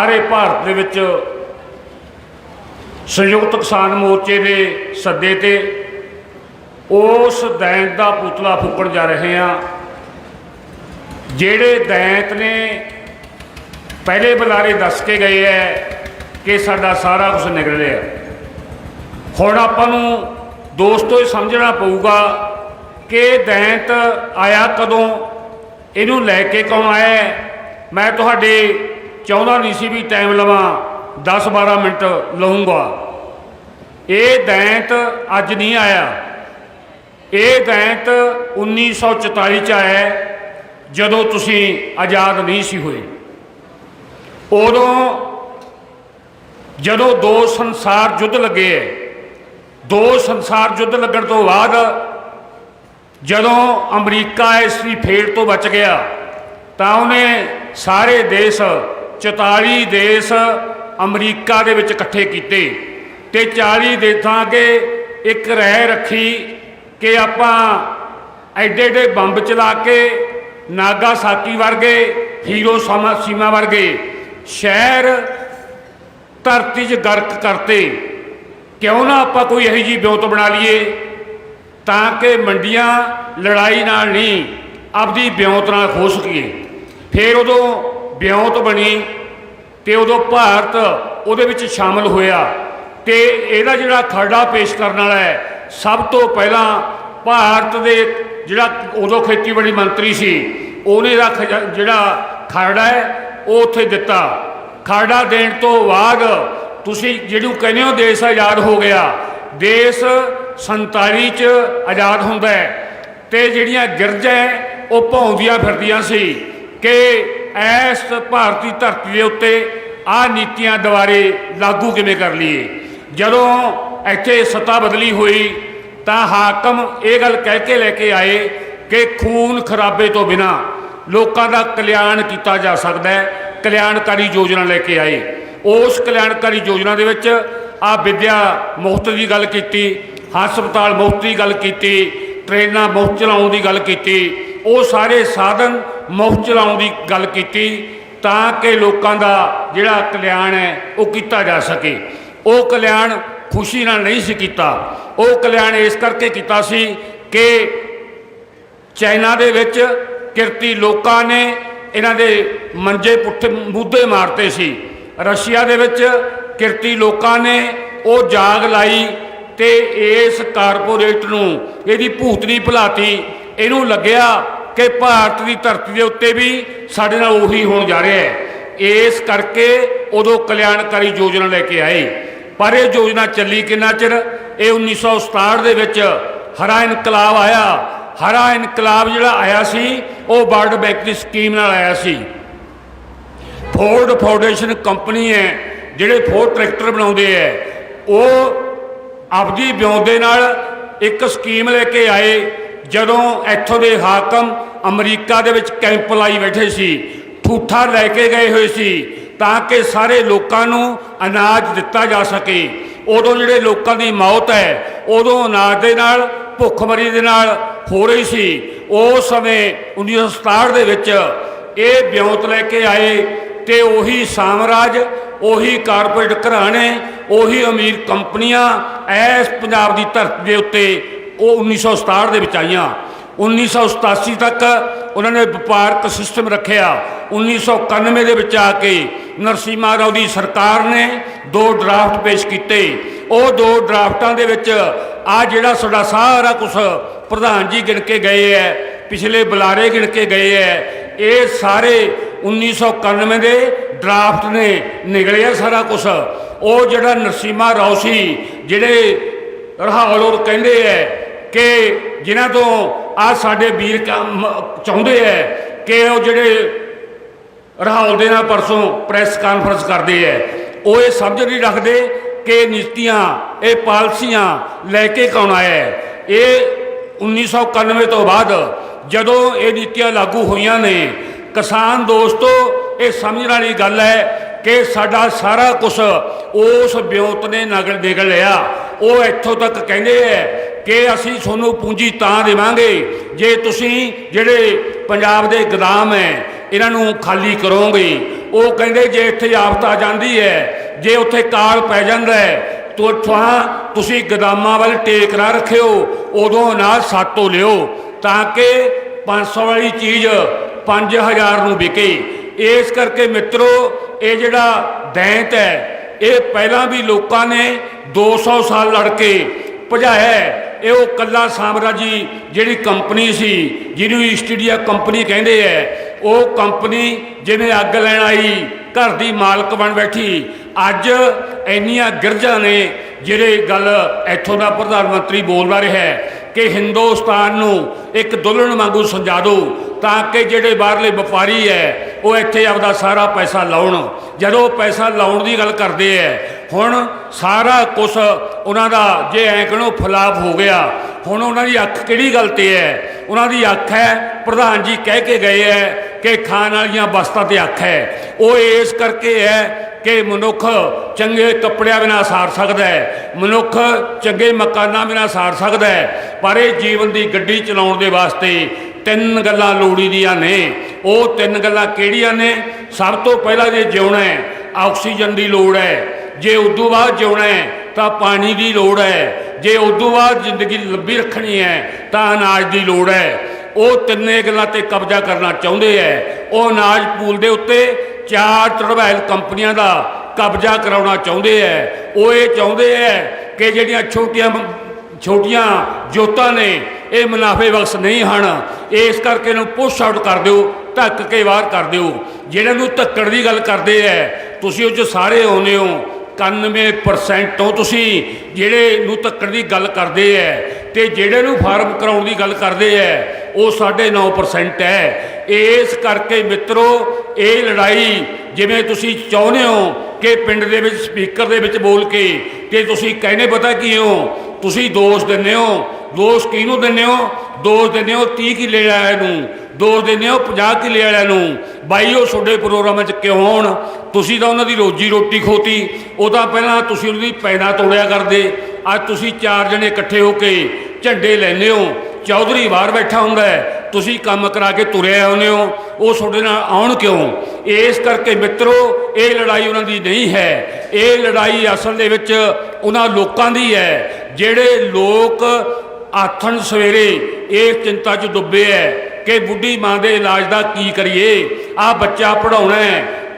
ਸਾਰੇ ਭਾਰਤ ਦੇ ਵਿੱਚ ਸੰਯੁਕਤ ਕਿਸਾਨ ਮੋਰਚੇ ਦੇ ਸੱਦੇ ਤੇ ਉਸ ਦੈਂਤ ਦਾ ਪੁਤਲਾ ਫੂਕਣ ਜਾ ਰਹੇ ਆ ਜਿਹੜੇ ਦੈਂਤ ਨੇ ਪਹਿਲੇ ਬੁਲਾਰੇ ਦੱਸ ਕੇ ਗਏ ਐ ਕਿ ਸਾਡਾ ਸਾਰਾ ਕੁਝ ਨਿਕਲ ਰਿਹਾ। ਹੁਣ ਆਪਾਂ ਨੂੰ ਦੋਸਤੋ ਇਹ ਸਮਝਣਾ ਪਊਗਾ ਕਿ ਦੈਂਤ ਆਇਆ ਕਦੋਂ, ਇਹਨੂੰ ਲੈ ਕੇ ਕੌਣ ਆਇਆ ਮੈਂ ਤੁਹਾਡੇ ਚਾਹੁੰਦਾ ਨਹੀਂ ਸੀ ਵੀ ਟਾਈਮ ਲਵਾਂ 10-12 ਮਿੰਟ ਲਵਾਂਗਾ ਇਹ ਦੈਂਤ ਅੱਜ ਨਹੀਂ ਆਇਆ। ਇਹ ਦੈਂਤ 1944 ਚ ਆਇਆ ਜਦੋਂ ਤੁਸੀਂ ਆਜ਼ਾਦ ਨਹੀਂ ਸੀ ਹੋਏ। ਉਦੋਂ ਜਦੋਂ ਦੋ ਸੰਸਾਰ ਯੁੱਧ ਲੱਗੇ ਹੈ, ਦੋ ਸੰਸਾਰ ਯੁੱਧ ਲੱਗਣ ਤੋਂ ਬਾਅਦ ਜਦੋਂ ਅਮਰੀਕਾ ਇਸ ਦੀ ਫੇਟ ਤੋਂ ਬਚ ਗਿਆ, ਤਾਂ ਉਹਨੇ ਸਾਰੇ ਦੇਸ਼ 44 ਦੇਸ਼ ਅਮਰੀਕਾ ਦੇ ਵਿੱਚ ਇਕੱਠੇ ਕੀਤੇ ਤੇ 40 ਦੇਸ਼ਾਂ ਅੱਗੇ ਇੱਕ ਰਹਿ ਰੱਖੀ ਕਿ ਆਪਾਂ ਐਡੇ ਐਡੇ ਬੰਬ ਚਲਾ ਕੇ ਨਾਗਾਸਾਕੀ ਵਰਗੇ, ਹੀਰੋ ਸੀਮਾ ਵਰਗੇ ਸ਼ਹਿਰ ਧਰਤੀ 'ਚ ਗਰਕ ਕਰਤੇ। ਕਿਉਂ ਨਾ ਆਪਾਂ ਕੋਈ ਇਹੋ ਜਿਹੀ ਬਿਉਤ ਬਣਾ ਲਈਏ ਤਾਂ ਕਿ ਮੰਡੀਆਂ ਲੜਾਈ ਨਾਲ ਨਹੀਂ ਆਪਦੀ ਬਿਉਂਤ ਨਾਲ ਖੋ ਸਕੀਏ। ਫਿਰ ਉਦੋਂ ਬਿਉਂਤ ਬਣੀ ਤੇ ਉਦੋਂ ਭਾਰਤ ਉਹਦੇ ਵਿੱਚ ਸ਼ਾਮਲ ਹੋਇਆ ਤੇ ਇਹਦਾ ਜਿਹੜਾ ਖਰੜਾ ਪੇਸ਼ ਕਰਨ ਵਾਲਾ ਹੈ, ਸਭ ਤੋਂ ਪਹਿਲਾਂ ਭਾਰਤ ਦੇ ਜਿਹੜਾ ਉਦੋਂ ਖੇਤੀਬਾੜੀ ਮੰਤਰੀ ਸੀ, ਉਹਨੇ ਦਾ ਖਜਾ- ਜਿਹੜਾ ਖਰੜਾ ਹੈ, ਉਹ ਉੱਥੇ ਦਿੱਤਾ। ਖਰੜਾ ਦੇਣ ਤੋਂ ਬਾਅਦ ਤੁਸੀਂ ਜਿਹਨੂੰ ਕਹਿੰਦੇ ਹੋ ਦੇਸ਼ ਆਜ਼ਾਦ ਹੋ ਗਿਆ, ਦੇਸ਼ 47 ਚ ਆਜ਼ਾਦ ਹੁੰਦਾ ਹੈ ਤੇ ਜਿਹੜੀਆਂ ਗਿਰਜਾਂ ਉਹ ਭੌਂਦੀਆਂ ਫਿਰਦੀਆਂ ਸੀ ਕਿ ਐਸ ਭਾਰਤੀ ਧਰਤੀ ਦੇ ਉੱਤੇ ਆ ਨੀਤੀਆਂ ਦੁਆਰੇ ਲਾਗੂ ਕਿਵੇਂ ਕਰ ਲਈਏ? ਜਦੋਂ ਇੱਥੇ ਸੱਤਾ ਬਦਲੀ ਹੋਈ, ਤਾਂ ਹਾਕਮ ਇਹ ਗੱਲ ਕਹਿ ਕੇ ਲੈ ਕੇ ਆਏ ਕਿ ਖੂਨ ਖਰਾਬੇ ਤੋਂ ਬਿਨਾ ਲੋਕਾਂ ਦਾ ਕਲਿਆਣ ਕੀਤਾ ਜਾ ਸਕਦਾ ਹੈ, ਕਲਿਆਣਕਾਰੀ ਯੋਜਨਾ ਲੈ ਕੇ ਆਏ। ਉਸ ਕਲਿਆਣਕਾਰੀ ਯੋਜਨਾ ਦੇ ਵਿੱਚ ਆ ਵਿਦਿਆ ਮੁਫਤ ਦੀ ਗੱਲ ਕੀਤੀ, ਹਸਪਤਾਲ ਮੁਫਤ ਦੀ ਗੱਲ ਕੀਤੀ, ਟ੍ਰੇਨਾਂ ਮੁਫਤ ਚਲਾਉਣ ਦੀ ਗੱਲ ਕੀਤੀ ਉਹ ਸਾਰੇ ਸਾਧਨ ਮੁਫਤ ਚਲਾਉਣ ਦੀ ਗੱਲ ਕੀਤੀ ਤਾਂ ਕਿ ਲੋਕਾਂ ਦਾ ਜਿਹੜਾ ਕਲਿਆਣ ਹੈ ਉਹ ਕੀਤਾ ਜਾ ਸਕੇ। ਉਹ ਕਲਿਆਣ ਖੁਸ਼ੀ ਨਾਲ ਨਹੀਂ ਸੀ ਕੀਤਾ। ਉਹ ਕਲਿਆਣ ਇਸ ਕਰਕੇ ਕੀਤਾ ਸੀ ਕਿ ਚਾਈਨਾ ਦੇ ਵਿੱਚ ਕਿਰਤੀ ਲੋਕਾਂ ਨੇ ਇਹਨਾਂ ਦੇ ਮੰਜੇ ਪੁੱਠੇ ਮੁੱਦੇ ਮਾਰਤੇ ਸੀ। ਰਸ਼ੀਆ ਦੇ ਵਿੱਚ ਕਿਰਤੀ ਲੋਕਾਂ ਨੇ ਉਹ ਜਾਗ ਲਾਈ ਤੇ ਇਸ ਕਾਰਪੋਰੇਟ ਨੂੰ ਇਹਦੀ ਭੂਤਨੀ ਭੁਲਾਤੀ। ਇਹਨੂੰ ਲੱਗਿਆ ਕਿ ਭਾਰਤ ਦੀ ਧਰਤੀ ਦੇ ਉੱਤੇ ਵੀ ਸਾਡੇ ਨਾਲ ਉਹੀ ਹੋਣ ਜਾ ਰਿਹਾ ਹੈ। ਇਸ ਕਰਕੇ ਉਦੋਂ ਕਲਿਆਣਕਾਰੀ ਯੋਜਨਾ ਲੈ ਕੇ ਆਏ। ਪਰ ਇਹ ਯੋਜਨਾ ਚੱਲੀ ਕਿੰਨਾ ਚਿਰ? ਇਹ 1967 ਦੇ ਵਿੱਚ ਹਰਾ ਇਨਕਲਾਬ ਆਇਆ। ਹਰਾ ਇਨਕਲਾਬ ਜਿਹੜਾ ਆਇਆ ਸੀ, ਉਹ ਵਰਲਡ ਬੈਂਕ ਦੀ ਸਕੀਮ ਨਾਲ ਆਇਆ ਸੀ। ਫੋਰਡ ਫਾਊਂਡੇਸ਼ਨ ਕੰਪਨੀ ਹੈ, ਜਿਹੜੇ ਫੋਰਡ ਟਰੈਕਟਰ ਬਣਾਉਂਦੇ ਐ ਉਹ ਆਪਦੀ ਬਿਉਂਦੇ ਨਾਲ ਇੱਕ ਸਕੀਮ ਲੈ ਕੇ ਆਏ। ਜਦੋਂ ਇੱਥੋਂ ਦੇ ਹਾਕਮ ਅਮਰੀਕਾ ਦੇ ਵਿੱਚ ਕੈਂਪ ਲਾਈ ਬੈਠੇ ਸੀ, ਠੂਠਾ ਲੈ ਕੇ ਗਏ ਹੋਏ ਸੀ, ਤਾਂ ਕਿ ਸਾਰੇ ਲੋਕਾਂ ਨੂੰ ਅਨਾਜ ਦਿੱਤਾ ਜਾ ਸਕੇ। ਉਦੋਂ ਜਿਹੜੇ ਲੋਕਾਂ ਦੀ ਮੌਤ ਹੈ, ਉਦੋਂ ਅਨਾਜ ਦੇ ਨਾਲ, ਭੁੱਖਮਰੀ ਦੇ ਨਾਲ ਹੋ ਰਹੀ ਸੀ। ਉਸ ਸਮੇਂ 1967 ਦੇ ਵਿੱਚ ਇਹ ਬਿਉਂਤ ਲੈ ਕੇ ਆਏ ਤੇ ਉਹੀ ਸਾਮਰਾਜ, ਉਹੀ ਕਾਰਪੋਰੇਟ ਘਰਾਣੇ, ਉਹੀ ਅਮੀਰ ਕੰਪਨੀਆਂ, ਐਸ ਪੰਜਾਬ ਦੀ ਧਰਤੀ ਦੇ ਉੱਤੇ ਉਹ 1967 ਦੇ ਵਿੱਚ ਆਈਆਂ। 1987 ਤੱਕ ਉਹਨਾਂ ਨੇ ਵਪਾਰਕ ਸਿਸਟਮ ਰੱਖਿਆ। 1991 ਦੇ ਵਿੱਚ ਆ ਕੇ ਨਰਸੀਮਾ ਰਾਓ ਦੀ ਸਰਕਾਰ ਨੇ ਦੋ ਡਰਾਫਟ ਪੇਸ਼ ਕੀਤੇ। ਉਹ ਦੋ ਡਰਾਫਟਾਂ ਦੇ ਵਿੱਚ ਆ ਜਿਹੜਾ ਸਾਡਾ ਸਾਰਾ ਕੁਝ ਪ੍ਰਧਾਨ ਜੀ ਗਿਣ ਕੇ ਗਏ ਐ, ਪਿਛਲੇ ਬੁਲਾਰੇ ਗਿਣ ਕੇ ਗਏ ਐ, ਇਹ ਸਾਰੇ 1991 ਦੇ ਡਰਾਫਟ ਨੇ, ਨਿਕਲਿਆ ਸਾਰਾ ਕੁਝ ਉਹ ਜਿਹੜਾ ਨਰਸੀਮਾ ਰਾਓ ਸੀ, ਜਿਹੜੇ ਰਹਾਵਲੋਰ ਕਹਿੰਦੇ ਐ ਕਿ ਜਿਨ੍ਹਾਂ ਤੋਂ ਆ ਸਾਡੇ ਵੀਰ ਕੰਮ ਚਾਹੁੰਦੇ ਐ ਕਿ ਉਹ ਜਿਹੜੇ ਰਾਹੁਲ ਦੇ ਨਾਲ ਪਰਸੋਂ ਪ੍ਰੈਸ ਕਾਨਫਰੰਸ ਕਰਦੇ ਐ, ਉਹ ਇਹ ਸਮਝ ਨਹੀਂ ਰੱਖਦੇ ਕਿ ਨੀਤੀਆਂ, ਇਹ ਪਾਲਸੀਆਂ ਲੈ ਕੇ ਕੌਣ ਆਇਆ ਹੈ ਇਹ 1991 ਤੋਂ ਬਾਅਦ ਜਦੋਂ ਇਹ ਨੀਤੀਆਂ ਲਾਗੂ ਹੋਈਆਂ ਨੇ, ਕਿਸਾਨ ਦੋਸਤੋ, ਇਹ ਸਮਝਣ ਵਾਲੀ ਗੱਲ ਹੈ ਕਿ ਸਾਡਾ ਸਾਰਾ ਕੁਝ ਉਸ ਬਿਉਂਤ ਨੇ ਨਗਲ ਨਿਗਲ ਲਿਆ। ਉਹ ਇੱਥੋਂ ਤੱਕ ਕਹਿੰਦੇ ਐ ਕਿ ਅਸੀਂ ਤੁਹਾਨੂੰ ਪੂੰਜੀ ਤਾਂ ਦੇਵਾਂਗੇ ਜੇ ਤੁਸੀਂ ਜਿਹੜੇ ਪੰਜਾਬ ਦੇ ਗੋਦਾਮ ਹੈ, ਇਹਨਾਂ ਨੂੰ ਖਾਲੀ ਕਰੋਗੇ। ਉਹ ਕਹਿੰਦੇ ਜੇ ਇੱਥੇ ਆਫਤ ਆ ਜਾਂਦੀ ਹੈ, ਜੇ ਉੱਥੇ ਕਾਲ ਪੈ ਜਾਂਦਾ ਹੈ, ਤੋ ਤੁਹਾਂ ਤੁਸੀਂ ਗਦਾਮਾਂ ਵੱਲ ਟੇਕ ਨਾ ਰੱਖਿਓ, ਉਦੋਂ ਅਨਾਜ ਸਾਤੋਂ ਲਿਓ, ਤਾਂ ਕਿ 500 ਵਾਲੀ ਚੀਜ਼ 5000 ਨੂੰ ਵਿਕੇ। ਇਸ ਕਰਕੇ ਮਿੱਤਰੋ, ਇਹ ਜਿਹੜਾ ਦੈਂਤ ਹੈ, ਇਹ ਪਹਿਲਾਂ ਵੀ ਲੋਕਾਂ ਨੇ 200 ਸਾਲ ਲੜ ਕੇ ਭਜਾਇਆ ਇਹ ਉਹ ਕੱਲਾ ਸਾਮਰਾਜੀ ਜਿਹੜੀ ਕੰਪਨੀ ਸੀ, ਜਿਹਨੂੰ ਈਸਟ ਇੰਡੀਆ ਕੰਪਨੀ ਕਹਿੰਦੇ ਐ ਉਹ ਕੰਪਨੀ ਜਿਵੇਂ ਅੱਗ ਲੈਣ ਆਈ, ਘਰ ਦੀ ਮਾਲਕ ਬਣ ਬੈਠੀ। ਅੱਜ ਇੰਨੀਆਂ ਗਿਰਜਾਂ ਨੇ, ਜਿਹੜੇ ਗੱਲ ਇੱਥੋਂ ਦਾ ਪ੍ਰਧਾਨ ਮੰਤਰੀ ਬੋਲਦਾ ਰਿਹਾ ਕਿ ਹਿੰਦੁਸਤਾਨ ਨੂੰ ਇੱਕ ਦੁਲਹਨ ਵਾਂਗੂ ਸਮਝਾ ਦਿਓ ਤਾਂ ਕਿ ਜਿਹੜੇ ਬਾਹਰਲੇ ਵਪਾਰੀ ਹੈ ਉਹ ਇੱਥੇ ਆਪਦਾ ਸਾਰਾ ਪੈਸਾ ਲਾਉਣ। ਜਦੋਂ ਪੈਸਾ ਲਾਉਣ ਦੀ ਗੱਲ ਕਰਦੇ ਐ, ਹੁਣ ਸਾਰਾ ਕੁਝ ਉਹਨਾਂ ਦਾ ਜੇ ਐਂ ਕਹਣੋ ਫਲਾਪ ਹੋ ਗਿਆ। ਹੁਣ ਉਹਨਾਂ ਦੀ ਅੱਖ ਕਿਹੜੀ ਗੱਲ ਤੇ ਹੈ ਉਹਨਾਂ ਦੀ ਅੱਖ ਹੈ ਪ੍ਰਧਾਨ ਜੀ ਕਹਿ ਕੇ ਗਏ ਹੈ ਕਿ ਖਾਣ ਵਾਲੀਆਂ ਵਸਤਾਂ ਤੇ ਅੱਖ ਹੈ ਉਹ ਇਸ ਕਰਕੇ ਹੈ ਕਿ ਮਨੁੱਖ ਚੰਗੇ ਕੱਪੜਿਆਂ ਬਿਨਾਂ ਸਾਰ ਸਕਦਾ ਹੈ। ਮਨੁੱਖ ਚੰਗੇ ਮਕਾਨਾਂ ਬਿਨਾਂ ਸਾਰ ਸਕਦਾ ਹੈ। ਪਰ ਇਹ ਜੀਵਨ ਦੀ ਗੱਡੀ ਚਲਾਉਣ ਦੇ ਵਾਸਤੇ ਤਿੰਨ ਗੱਲਾਂ ਲੋੜੀਦੀਆਂ ਨੇ। ਉਹ ਤਿੰਨ ਗੱਲਾਂ ਕਿਹੜੀਆਂ ਨੇ? ਸਭ ਤੋਂ ਪਹਿਲਾਂ ਜੇ ਜਿਉਣਾ ਹੈ, ਆਕਸੀਜਨ ਦੀ ਲੋੜ ਹੈ। ਜੇ ਉਦੋਂ ਬਾਅਦ ਜਿਉਣਾ ਹੈ, ਤਾਂ ਪਾਣੀ ਦੀ ਲੋੜ ਹੈ। ਜੇ ਉਦੋਂ ਬਾਅਦ ਜ਼ਿੰਦਗੀ ਲੰਬੀ ਰੱਖਣੀ ਹੈ, ਤਾਂ ਅਨਾਜ ਦੀ ਲੋੜ ਹੈ। ਉਹ ਤਿੰਨੇ ਗੱਲਾਂ ਤੇ ਕਬਜ਼ਾ ਕਰਨਾ ਚਾਹੁੰਦੇ ਹੈ। ਉਹ ਅਨਾਜ ਪੂਲ ਦੇ ਉੱਤੇ ਚਾਰ ਟਰਬਾਈਲ ਕੰਪਨੀਆਂ ਦਾ ਕਬਜ਼ਾ ਕਰਾਉਣਾ ਚਾਹੁੰਦੇ ਹੈ ਉਹ ਇਹ ਚਾਹੁੰਦੇ ਹੈ ਕਿ ਜਿਹੜੀਆਂ ਛੋਟੀਆਂ ਛੋਟੀਆਂ ਜੋਤਾਂ ਨੇ, ਇਹ ਮੁਨਾਫੇ ਬਖਸ਼ ਨਹੀਂ ਹਨ। ਇਸ ਕਰਕੇ ਇਹਨੂੰ ਪੁਸ਼ ਆਊਟ ਕਰ ਦਿਓ, ਧੱਕ ਕੇ ਬਾਹਰ ਕਰ ਦਿਓ। ਜਿਹੜੇ ਨੂੰ ਧੱਕਣ ਦੀ ਗੱਲ ਕਰਦੇ ਐ, ਤੁਸੀਂ ਉਹ 'ਚ ਸਾਰੇ ਆਉਂਦੇ ਹੋ। 91% ਤੋਂ ਤੁਸੀਂ ਜਿਹੜੇ ਨੂੰ ਧੱਕਣ ਦੀ ਗੱਲ ਕਰਦੇ ਐ ਤੇ ਜਿਹੜੇ ਨੂੰ ਫਾਰਮ ਕਰਾਉਣ ਦੀ ਗੱਲ ਕਰਦੇ ਐ, ਉਹ 9.5% ਹੈ ਇਸ ਕਰਕੇ ਮਿੱਤਰੋ, ਇਹ ਲੜਾਈ ਜਿਵੇਂ ਤੁਸੀਂ ਚਾਹੁੰਦੇ ਹੋ ਕਿ ਪਿੰਡ ਦੇ ਵਿੱਚ ਸਪੀਕਰ ਦੇ ਵਿੱਚ ਬੋਲ ਕੇ ਕਿ ਤੁਸੀਂ ਕਹਿੰਦੇ ਪਤਾ ਕੀ ਹੋ? ਤੁਸੀਂ ਦੋਸ਼ ਦਿੰਦੇ ਹੋ। ਦੋਸ਼ ਕਿਹਨੂੰ ਦਿੰਦੇ ਹੋ? ਦੋਸ਼ ਦਿੰਦੇ ਹੋ 30 ਕਿੱਲੇ ਵਾਲਿਆਂ ਨੂੰ। ਦੋਸ਼ ਦਿੰਦੇ ਹੋ 50 ਕਿੱਲੇ ਵਾਲਿਆਂ ਨੂੰ। ਬਾਈ, ਉਹ ਤੁਹਾਡੇ ਪ੍ਰੋਗਰਾਮਾਂ 'ਚ ਕਿਉਂ ਹੋਣ? ਤੁਸੀਂ ਤਾਂ ਉਹਨਾਂ ਦੀ ਰੋਜੀ ਰੋਟੀ ਖੋਤੀ। ਉਹ ਤਾਂ ਪਹਿਲਾਂ ਤੁਸੀਂ ਉਹਨਾਂ ਦੀ ਪੈਨਾ ਤੋੜਿਆ ਕਰਦੇ। ਅੱਜ ਤੁਸੀਂ ਚਾਰ ਜਣੇ ਇਕੱਠੇ ਹੋ ਕੇ ਝੰਡੇ ਲੈਂਦੇ ਹੋ। ਚੌਧਰੀ ਬਾਹਰ ਬੈਠਾ ਹੁੰਦਾ ਹੈ। ਤੁਸੀਂ ਕੰਮ ਕਰਾ ਕੇ ਤੁਰੇ ਆਉਂਦੇ ਹੋ। ਉਹ ਤੁਹਾਡੇ ਨਾਲ ਆਉਣ ਕਿਉਂ? ਇਸ ਕਰਕੇ ਮਿੱਤਰੋ, ਇਹ ਲੜਾਈ ਉਹਨਾਂ ਦੀ ਨਹੀਂ ਹੈ। ਇਹ ਲੜਾਈ ਅਸਲ ਦੇ ਵਿੱਚ ਉਹਨਾਂ ਲੋਕਾਂ ਦੀ ਹੈ। ਜਿਹੜੇ ਲੋਕ ਆਥਣ ਸਵੇਰੇ ਇਹ ਚਿੰਤਾ 'ਚ ਡੁੱਬੇ ਐ ਕਿ ਬੁੱਢੀ ਮਾਂ ਦੇ ਇਲਾਜ ਦਾ ਕੀ ਕਰੀਏ? ਆ ਬੱਚਾ ਪੜਾਉਣਾ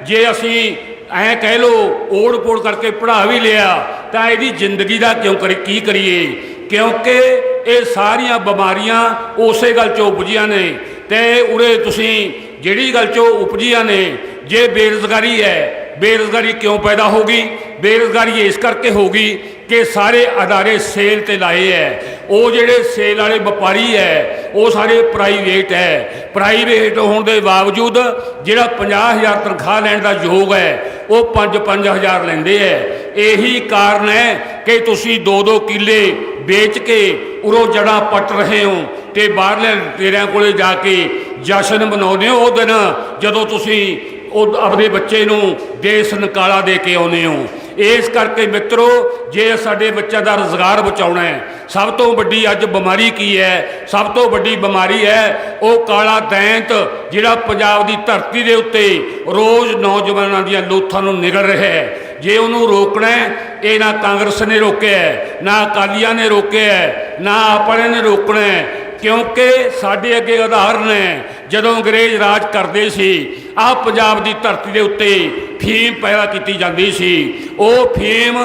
ਜੇ ਅਸੀਂ ਐ ਕਹਿ ਲੋ ਓੜ ਪੋੜ ਕਰਕੇ ਪੜਾ ਵੀ ਲਿਆ, ਤਾਂ ਇਹਦੀ ਜ਼ਿੰਦਗੀ ਦਾ ਕਿਉਂ ਕਰੀ, ਕੀ ਕਰੀਏ? ਕਿਉਂਕਿ ਇਹ ਸਾਰੀਆਂ ਬਿਮਾਰੀਆਂ ਉਸੇ ਗੱਲ ਚੋਂ ਉਪਜੀਆਂ ਨੇ ਤੇ ਉਰੇ ਤੁਸੀਂ ਜਿਹੜੀ ਗੱਲ ਚੋਂ ਉਪਜੀਆਂ ਨੇ, ਜੇ ਬੇਰੁਜ਼ਗਾਰੀ ਹੈ, ਬੇਰੁਜ਼ਗਾਰੀ ਕਿਉਂ ਪੈਦਾ ਹੋ ਗਈ? ਬੇਰੁਜ਼ਗਾਰੀ ਇਸ ਕਰਕੇ ਹੋ ਗਈ ਕਿ ਸਾਰੇ ਅਦਾਰੇ ਸੇਲ ਤੇ ਲਾਏ ਐ। ਉਹ ਜਿਹੜੇ ਸੇਲ ਵਾਲੇ ਵਪਾਰੀ ਐ, ਉਹ ਸਾਰੇ ਪ੍ਰਾਈਵੇਟ ਐ। ਪ੍ਰਾਈਵੇਟ ਹੋਣ ਦੇ ਬਾਵਜੂਦ ਜਿਹੜਾ 50000 ਤਨਖਾਹ ਲੈਣ ਦਾ ਯੋਗ ਹੈ ਉਹ 5-5000 ਲੈਂਦੇ ਐ। ਇਹੀ ਕਾਰਨ ਹੈ ਕਿ ਤੁਸੀਂ 2-2 ਕਿੱਲੇ ਵੇਚ ਕੇ ਉਰੋਂ ਜੜਾ ਪੱਟ ਰਹੇ ਹੋ ਤੇ ਬਾਹਰਲੇ ਤੇਰਿਆਂ ਕੋਲੇ ਜਾ ਕੇ ਜਸ਼ਨ ਮਨਾਉਂਦੇ ਹੋ ਉਹ ਦਿਨ ਜਦੋਂ ਤੁਸੀਂ ਉਹ ਆਪਣੇ ਬੱਚੇ ਨੂੰ ਦੇਸ਼ ਨਿਕਾਲਾ ਦੇ ਕੇ ਆਉਨੇ ਹੋ। ਇਸ ਕਰਕੇ ਮਿੱਤਰੋ, ਜੇ ਸਾਡੇ ਬੱਚਿਆਂ ਦਾ ਰੋਜ਼ਗਾਰ ਬਚਾਉਣਾ ਹੈ, ਸਭ ਤੋਂ ਵੱਡੀ ਅੱਜ ਬਿਮਾਰੀ ਕੀ ਹੈ? ਸਭ ਤੋਂ ਵੱਡੀ ਬਿਮਾਰੀ ਹੈ ਉਹ ਕਾਲਾ ਦੈਂਤ ਜਿਹੜਾ ਪੰਜਾਬ ਦੀ ਧਰਤੀ ਦੇ ਉੱਤੇ ਰੋਜ਼ ਨੌਜਵਾਨਾਂ ਦੀਆਂ ਲੋਥਾਂ ਨੂੰ ਨਿਗਲ ਰਿਹਾ ਹੈ। ਜੇ ਉਹਨੂੰ ਰੋਕਣਾ ਇਹ ਨਾ ਕਾਂਗਰਸ ਨੇ ਰੋਕਿਆ ਨਾ ਅਕਾਲੀਆਂ ਨੇ ਰੋਕਿਆ ਨਾ ਆਪਣੇ ਨੇ ਰੋਕਣਾ ਕਿਉਂਕਿ ਸਾਡੇ ਅੱਗੇ ਉਦਾਹਰਨ ਹੈ, ਜਦੋਂ ਅੰਗਰੇਜ਼ ਰਾਜ ਕਰਦੇ ਸੀ, ਆਹ ਪੰਜਾਬ ਦੀ ਧਰਤੀ ਦੇ ਉੱਤੇ ਫੀਮ ਪੈਦਾ ਕੀਤੀ ਜਾਂਦੀ ਸੀ, ਉਹ ਫੀਮ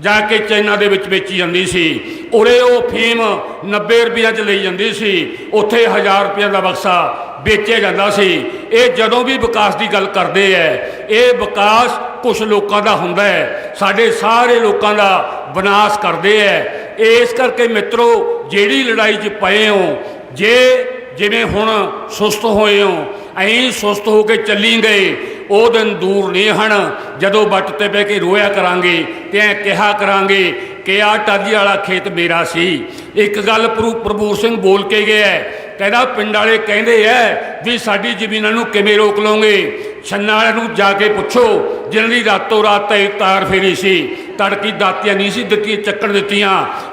ਜਾ ਕੇ ਚਾਈਨਾ ਦੇ ਵਿੱਚ ਵੇਚੀ ਜਾਂਦੀ ਸੀ ਉਰੇ ਉਹ ਫੀਮ 90 ਰੁਪਈਆ ਚ ਲਈ ਜਾਂਦੀ ਸੀ, ਉੱਥੇ 1000 ਰੁਪਈਆ ਦਾ ਬਕਸਾ ਵੇਚਿਆ ਜਾਂਦਾ ਸੀ। ਇਹ ਜਦੋਂ ਵੀ ਵਿਕਾਸ ਦੀ ਗੱਲ ਕਰਦੇ ਐ, ਇਹ ਵਿਕਾਸ ਕੁਝ ਲੋਕਾਂ ਦਾ ਹੁੰਦਾ ਹੈ ਸਾਡੇ ਸਾਰੇ ਲੋਕਾਂ ਦਾ ਵਿਨਾਸ਼ ਕਰਦੇ ਐ। ਇਸ ਕਰਕੇ ਮਿੱਤਰੋ, ਜਿਹੜੀ ਲੜਾਈ 'ਚ ਪਏ ਹੋ, ਜੇ ਜਿਵੇਂ ਹੁਣ ਸੁਸਤ ਹੋਏ ਹੋ, ਐਂ ਸੁਸਤ ਹੋ ਕੇ ਚੱਲੀ ਗਏ ਉਹ ਦਿਨ ਦੂਰ ਨਹੀਂ ਹਨ। ਜਦੋਂ ਵੱਟ ਤੇ ਬਹਿ ਕੇ ਰੋਇਆ ਕਰਾਂਗੇ ਤੇ ਐਂ ਕਿਹਾ ਕਰਾਂਗੇ ਕਿ ਆ ਟਾਲੀ ਵਾਲਾ ਖੇਤ ਮੇਰਾ ਸੀ। ਇੱਕ ਗੱਲ ਪ੍ਰਭੂ ਪ੍ਰਭੂਰ ਸਿੰਘ ਬੋਲ ਕੇ ਗਿਆ ਕਹਿੰਦਾ, ਪਿੰਡ ਵਾਲੇ ਕਹਿੰਦੇ ਐ ਵੀ ਸਾਡੀ ਜ਼ਮੀਨਾਂ ਨੂੰ ਕਿਵੇਂ ਰੋਕ ਲਓਗੇ? ਛੰਨਾ ਵਾਲਿਆਂ ਨੂੰ ਜਾ ਕੇ ਪੁੱਛੋ, ਜਿਨ੍ਹਾਂ ਦੀ ਰਾਤੋਂ ਰਾਤ ਤਾਰ ਫੇਰੀ ਸੀ। ਤੜਕੀ ਦਾਤੀਆਂ ਨਹੀਂ ਸੀ ਦਿੱਤੀਆਂ, ਚੱਕਣ ਦਿੱਤੀਆਂ।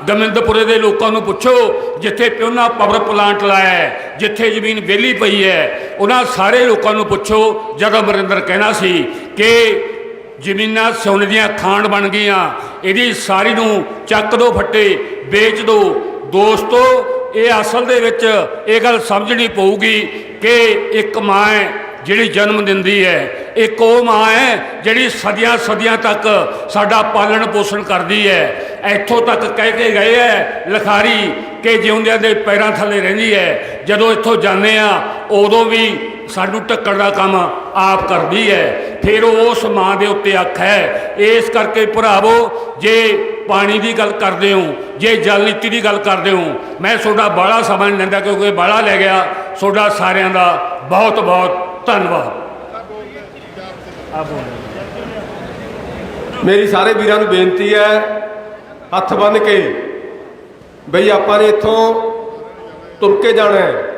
ਗੋਬਿੰਦਪੁਰੇ ਦੇ ਲੋਕਾਂ ਨੂੰ ਪੁੱਛੋ, ਜਿੱਥੇ ਪਿਉਨਾ ਪਾਵਰ ਪਲਾਂਟ ਲਾਇਆ ਜਿੱਥੇ ਜ਼ਮੀਨ ਵਿਹਲੀ ਪਈ ਹੈ, ਉਹਨਾਂ ਸਾਰੇ ਲੋਕਾਂ ਨੂੰ ਪੁੱਛੋ। ਜਦੋਂ ਅਮਰਿੰਦਰ ਕਹਿਣਾ ਸੀ ਕਿ ਜ਼ਮੀਨਾਂ ਸੋਨੇ ਦੀਆਂ ਖਾਣ ਬਣ ਗਈਆਂ। ਇਹਦੀ ਸਾਰੀ ਨੂੰ ਚੱਕ ਦੋ ਫੱਟੇ, ਵੇਚ ਦੋ। ਦੋਸਤੋ, ਇਹ ਅਸਲ ਦੇ ਵਿੱਚ ਇਹ ਗੱਲ ਸਮਝਣੀ ਪਊਗੀ ਕਿ ਇੱਕ ਮਾਂ ਹੈ ਜਿਹੜੀ ਜਨਮ ਦਿੰਦੀ ਹੈ। ਇੱਕ ਉਹ ਮਾਂ ਹੈ ਜਿਹੜੀ ਸਦੀਆਂ ਸਦੀਆਂ ਤੱਕ ਸਾਡਾ ਪਾਲਣ ਪੋਸ਼ਣ ਕਰਦੀ ਹੈ। ਇੱਥੋਂ ਤੱਕ ਕਹਿ ਕੇ ਗਏ ਹੈ ਲਖਾਰੀ ਕਿ ਜਿਉਂਦਿਆਂ ਦੇ ਪੈਰਾਂ ਥੱਲੇ ਰਹਿੰਦੀ ਹੈ। ਜਦੋਂ ਇੱਥੋਂ ਜਾਂਦੇ ਆ ਉਦੋਂ ਵੀ ਸਾਨੂੰ ਢੱਕਣ ਦਾ ਕੰਮ ਆਪ ਕਰਦੀ ਹੈ। ਫਿਰ ਉਹ ਉਸ ਮਾਂ ਦੇ ਉੱਤੇ ਅੱਖ ਹੈ। ਇਸ ਕਰਕੇ ਭਰਾਵੋ, ਜੇ ਪਾਣੀ ਦੀ ਗੱਲ ਕਰਦੇ ਹੋ, ਜੇ ਜਲ ਨੀਤੀ ਦੀ ਗੱਲ ਕਰਦੇ ਹੋ, ਮੈਂ ਤੁਹਾਡਾ ਬਾਹਲਾ ਸਮਾਂ ਨਹੀਂ ਲੈਂਦਾ ਕਿਉਂਕਿ ਬਾਹਲਾ ਲੈ ਗਿਆ। ਤੁਹਾਡਾ ਸਾਰਿਆਂ ਦਾ ਬਹੁਤ ਬਹੁਤ ਧੰਨਵਾਦ। ਮੇਰੀ ਸਾਰੇ ਵੀਰਾਂ ਨੂੰ ਬੇਨਤੀ ਹੈ, ਹੱਥ ਬੰਨ ਕੇ, ਬਈ ਆਪਾਂ ਨੇ ਇੱਥੋਂ ਤੁਰ ਕੇ ਜਾਣਾ ਹੈ।